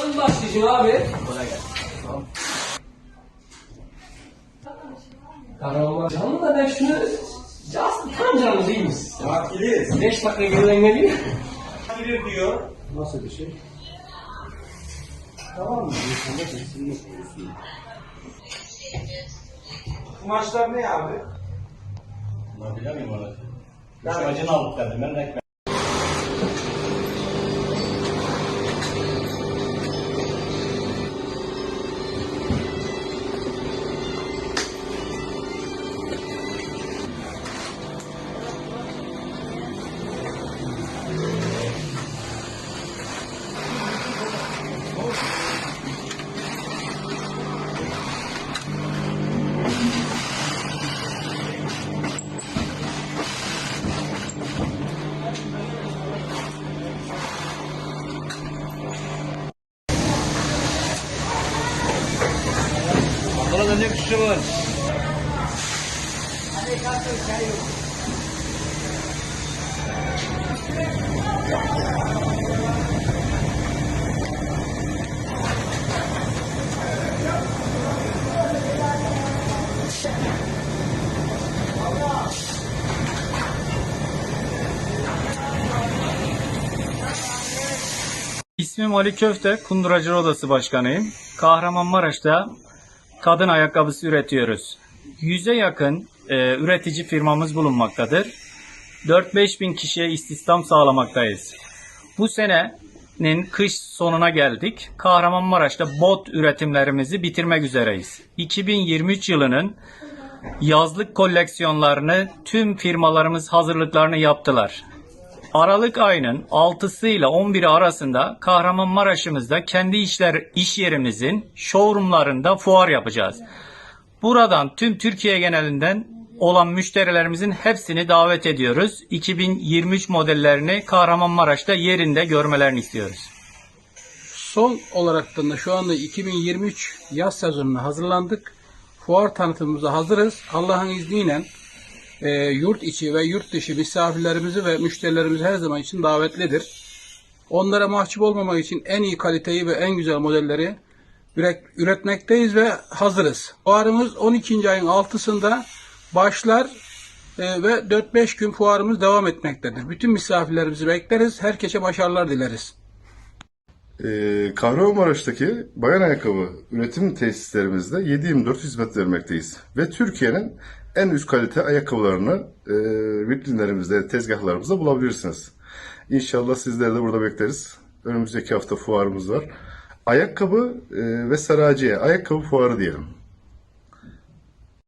Nasıl başlayacağım abi? Kolay gelsin. Kahraman canlı da ben şunu... Aslında tam canlı değil mi? Tatiliz. 5 dakika geriden geliyor. Gelir diyor. Nasıl bir şey? Tamam mı? İnsanlar kesinlikle korusun. Kumaşlar ne abi? Bunlar bilemiyorum orası. Şu acını alıp geldim ben ekmek. Bana da ne kuşu var? İsmim Ali Köfte, Kunduracı Odası Başkanıyım. Kahramanmaraş'ta kadın ayakkabısı üretiyoruz. Yüze yakın e, üretici firmamız bulunmaktadır. 4-5 bin kişiye istihdam sağlamaktayız. Bu senenin kış sonuna geldik. Kahramanmaraş'ta bot üretimlerimizi bitirmek üzereyiz. 2023 yılının yazlık koleksiyonlarını tüm firmalarımız hazırlıklarını yaptılar. Aralık ayının 6'sı ile 11'i arasında Kahramanmaraş'ımızda kendi işler iş yerimizin showroomlarında fuar yapacağız. Buradan tüm Türkiye genelinden olan müşterilerimizin hepsini davet ediyoruz. 2023 modellerini Kahramanmaraş'ta yerinde görmelerini istiyoruz. Son olarak da şu anda 2023 yaz sezonuna hazırlandık. Fuar tanıtımımıza hazırız. Allah'ın izniyle e, yurt içi ve yurt dışı misafirlerimizi ve müşterilerimizi her zaman için davetlidir. Onlara mahcup olmamak için en iyi kaliteyi ve en güzel modelleri üret- üretmekteyiz ve hazırız. Fuarımız 12. ayın 6'sında başlar e, ve 4-5 gün fuarımız devam etmektedir. Bütün misafirlerimizi bekleriz. Herkese başarılar dileriz. Ee, Kahramanmaraş'taki bayan ayakkabı üretim tesislerimizde 7-24 hizmet vermekteyiz. Ve Türkiye'nin en üst kalite ayakkabılarını e, vitrinlerimizde, tezgahlarımızda bulabilirsiniz. İnşallah sizleri de burada bekleriz. Önümüzdeki hafta fuarımız var. Ayakkabı e, ve saraciye, ayakkabı fuarı diyelim.